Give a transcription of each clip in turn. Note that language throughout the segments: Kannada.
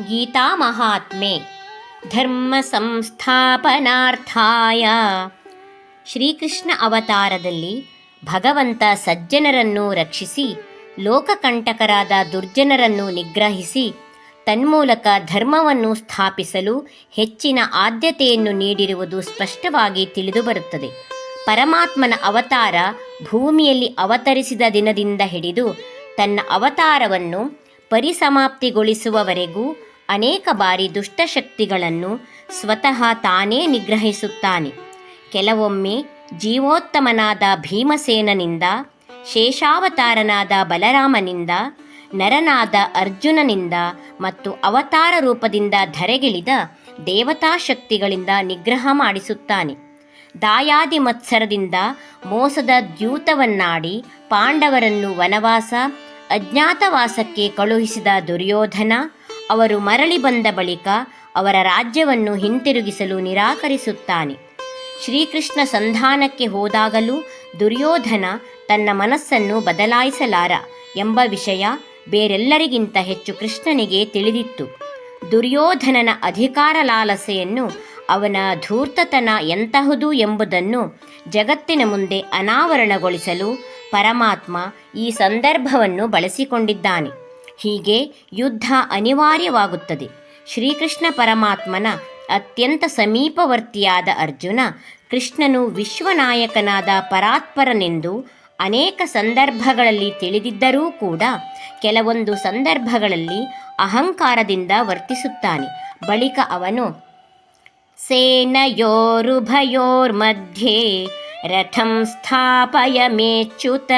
ಗೀತಾಮಹಾತ್ಮೆ ಧರ್ಮ ಸಂಸ್ಥಾಪನಾರ್ಥಾಯ. ಶ್ರೀಕೃಷ್ಣ ಅವತಾರದಲ್ಲಿ ಭಗವಂತ ಸಜ್ಜನರನ್ನು ರಕ್ಷಿಸಿ, ಲೋಕಕಂಟಕರಾದ ದುರ್ಜನರನ್ನು ನಿಗ್ರಹಿಸಿ, ತನ್ಮೂಲಕ ಧರ್ಮವನ್ನು ಸ್ಥಾಪಿಸಲು ಹೆಚ್ಚಿನ ಆದ್ಯತೆಯನ್ನು ನೀಡಿರುವುದು ಸ್ಪಷ್ಟವಾಗಿ ತಿಳಿದುಬರುತ್ತದೆ. ಪರಮಾತ್ಮನ ಅವತಾರ ಭೂಮಿಯಲ್ಲಿ ಅವತರಿಸಿದ ದಿನದಿಂದ ಹಿಡಿದು ತನ್ನ ಅವತಾರವನ್ನು ಪರಿಸಮಾಪ್ತಿಗೊಳಿಸುವವರೆಗೂ ಅನೇಕ ಬಾರಿ ದುಷ್ಟಶಕ್ತಿಗಳನ್ನು ಸ್ವತಃ ತಾನೇ ನಿಗ್ರಹಿಸುತ್ತಾನೆ. ಕೆಲವೊಮ್ಮೆ ಜೀವೋತ್ತಮನಾದ ಭೀಮಸೇನನಿಂದ, ಶೇಷಾವತಾರನಾದ ಬಲರಾಮನಿಂದ, ನರನಾದ ಅರ್ಜುನನಿಂದ ಮತ್ತು ಅವತಾರ ರೂಪದಿಂದ ಧರೆಗಿಳಿದ ದೇವತಾಶಕ್ತಿಗಳಿಂದ ನಿಗ್ರಹ ಮಾಡಿಸುತ್ತಾನೆ. ದಾಯಾದಿ ಮತ್ಸರದಿಂದ ಮೋಸದ ದ್ಯೂತವನ್ನಾಡಿ ಪಾಂಡವರನ್ನು ವನವಾಸ ಅಜ್ಞಾತವಾಸಕ್ಕೆ ಕಳುಹಿಸಿದ ದುರ್ಯೋಧನ ಅವರು ಮರಳಿ ಬಂದ ಬಳಿಕ ಅವರ ರಾಜ್ಯವನ್ನು ಹಿಂತಿರುಗಿಸಲು ನಿರಾಕರಿಸುತ್ತಾನೆ. ಶ್ರೀಕೃಷ್ಣ ಸಂಧಾನಕ್ಕೆ ಹೋದಾಗಲೂ ದುರ್ಯೋಧನ ತನ್ನ ಮನಸ್ಸನ್ನು ಬದಲಾಯಿಸಲಾರ ಎಂಬ ವಿಷಯ ಬೇರೆಲ್ಲರಿಗಿಂತ ಹೆಚ್ಚು ಕೃಷ್ಣನಿಗೆ ತಿಳಿದಿತ್ತು. ದುರ್ಯೋಧನನ ಅಧಿಕಾರ ಲಾಲಸೆಯನ್ನು ಅವನ ಧೂರ್ತತನ ಎಂತಹುದು ಎಂಬುದನ್ನು ಜಗತ್ತಿನ ಮುಂದೆ ಅನಾವರಣಗೊಳಿಸಲು ಪರಮಾತ್ಮ ಈ ಸಂದರ್ಭವನ್ನು ಬಳಸಿಕೊಂಡಿದ್ದಾನೆ. ಹೀಗೆ ಯುದ್ಧ ಅನಿವಾರ್ಯವಾಗುತ್ತದೆ. ಶ್ರೀಕೃಷ್ಣ ಪರಮಾತ್ಮನ ಅತ್ಯಂತ ಸಮೀಪವರ್ತಿಯಾದ ಅರ್ಜುನ ಕೃಷ್ಣನು ವಿಶ್ವನಾಯಕನಾದ ಪರಾತ್ಪರನೆಂದು ಅನೇಕ ಸಂದರ್ಭಗಳಲ್ಲಿ ತಿಳಿದಿದ್ದರೂ ಕೂಡ ಕೆಲವೊಂದು ಸಂದರ್ಭಗಳಲ್ಲಿ ಅಹಂಕಾರದಿಂದ ವರ್ತಿಸುತ್ತಾನೆ. ಬಳಿಕ ಅವನು ಸೇನಯೋರುಭಯೋರ್ಮಧ್ಯೆ ರಥಂ ಸ್ಥಾಪಯ ಮೇಚ್ಯುತ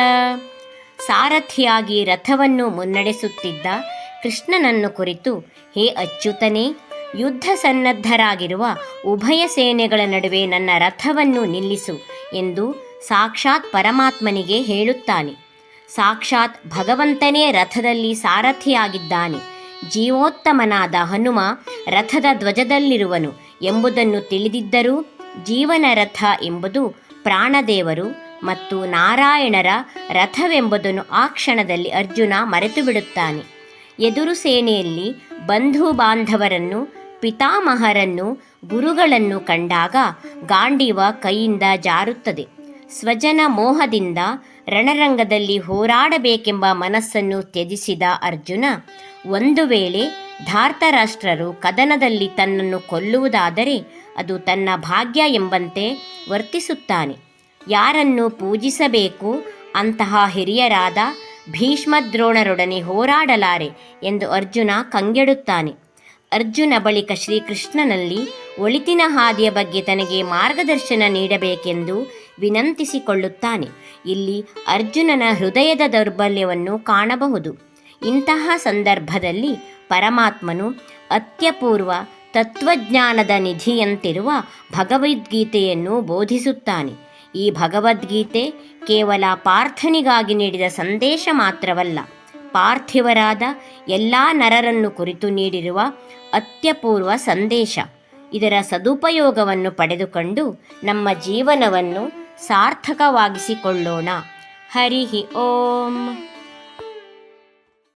ಸಾರಥಿಯಾಗಿ ರಥವನ್ನು ಮುನ್ನಡೆಸುತ್ತಿದ್ದ ಕೃಷ್ಣನನ್ನು ಕುರಿತು, ಹೇ ಅಚ್ಯುತನೇ, ಯುದ್ಧ ಸನ್ನದ್ಧರಾಗಿರುವ ಉಭಯ ಸೇನೆಗಳ ನಡುವೆ ನನ್ನ ರಥವನ್ನು ನಿಲ್ಲಿಸು ಎಂದು ಸಾಕ್ಷಾತ್ ಪರಮಾತ್ಮನಿಗೆ ಹೇಳುತ್ತಾನೆ. ಸಾಕ್ಷಾತ್ ಭಗವಂತನೇ ರಥದಲ್ಲಿ ಸಾರಥಿಯಾಗಿದ್ದಾನೆ. ಜೀವೋತ್ತಮನಾದ ಹನುಮ ರಥದ ಧ್ವಜದಲ್ಲಿರುವನು ಎಂಬುದನ್ನು ತಿಳಿದಿದ್ದರೂ ಜೀವನ ರಥ ಎಂಬುದು ಪ್ರಾಣದೇವರು ಮತ್ತು ನಾರಾಯಣರ ರಥವೆಂಬುದನ್ನು ಆ ಕ್ಷಣದಲ್ಲಿ ಅರ್ಜುನ ಮರೆತು ಬಿಡುತ್ತಾನೆ ಎದುರು ಸೇನೆಯಲ್ಲಿ ಬಂಧು ಬಾಂಧವರನ್ನು ಪಿತಾಮಹರನ್ನು, ಗುರುಗಳನ್ನು ಕಂಡಾಗ ಗಾಂಡೀವ ಕೈಯಿಂದ ಜಾರುತ್ತದೆ. ಸ್ವಜನ ಮೋಹದಿಂದ ರಣರಂಗದಲ್ಲಿ ಹೋರಾಡಬೇಕೆಂಬ ಮನಸ್ಸನ್ನು ತ್ಯಜಿಸಿದ ಅರ್ಜುನ ಒಂದು ವೇಳೆ ಧಾರ್ತರಾಷ್ಟ್ರರು ಕದನದಲ್ಲಿ ತನ್ನನ್ನು ಕೊಲ್ಲುವುದಾದರೆ ಅದು ತನ್ನ ಭಾಗ್ಯ ಎಂಬಂತೆ ವರ್ತಿಸುತ್ತಾನೆ. ಯಾರನ್ನು ಪೂಜಿಸಬೇಕು? ಅಂತಹ ಹಿರಿಯರಾದ ಭೀಷ್ಮದ್ರೋಣರೊಡನೆ ಹೋರಾಡಲಾರೆ ಎಂದು ಅರ್ಜುನ ಕಂಗೆಡುತ್ತಾನೆ. ಅರ್ಜುನ ಬಳಿಕ ಶ್ರೀಕೃಷ್ಣನಲ್ಲಿ ಒಳಿತಿನ ಹಾದಿಯ ಬಗ್ಗೆ ತನಗೆ ಮಾರ್ಗದರ್ಶನ ನೀಡಬೇಕೆಂದು ವಿನಂತಿಸಿಕೊಳ್ಳುತ್ತಾನೆ. ಇಲ್ಲಿ ಅರ್ಜುನನ ಹೃದಯದ ದೌರ್ಬಲ್ಯವನ್ನು ಕಾಣಬಹುದು. ಇಂತಹ ಸಂದರ್ಭದಲ್ಲಿ ಪರಮಾತ್ಮನು ಅತ್ಯಪೂರ್ವ ತತ್ವಜ್ಞಾನದ ನಿಧಿಯಂತಿರುವ ಭಗವದ್ಗೀತೆಯನ್ನು ಬೋಧಿಸುತ್ತಾನೆ. ಈ ಭಗವದ್ಗೀತೆ ಕೇವಲ ಪಾರ್ಥನಿಗಾಗಿ ನೀಡಿದ ಸಂದೇಶ ಮಾತ್ರವಲ್ಲ, ಪಾರ್ಥಿವರಾದ ಎಲ್ಲ ನರರನ್ನು ಕುರಿತು ನೀಡಿರುವ ಅತ್ಯಪೂರ್ವ ಸಂದೇಶ. ಇದರ ಸದುಪಯೋಗವನ್ನು ಪಡೆದುಕೊಂಡು ನಮ್ಮ ಜೀವನವನ್ನು ಸಾರ್ಥಕವಾಗಿಸಿಕೊಳ್ಳೋಣ. ಹರಿ ಓಂ.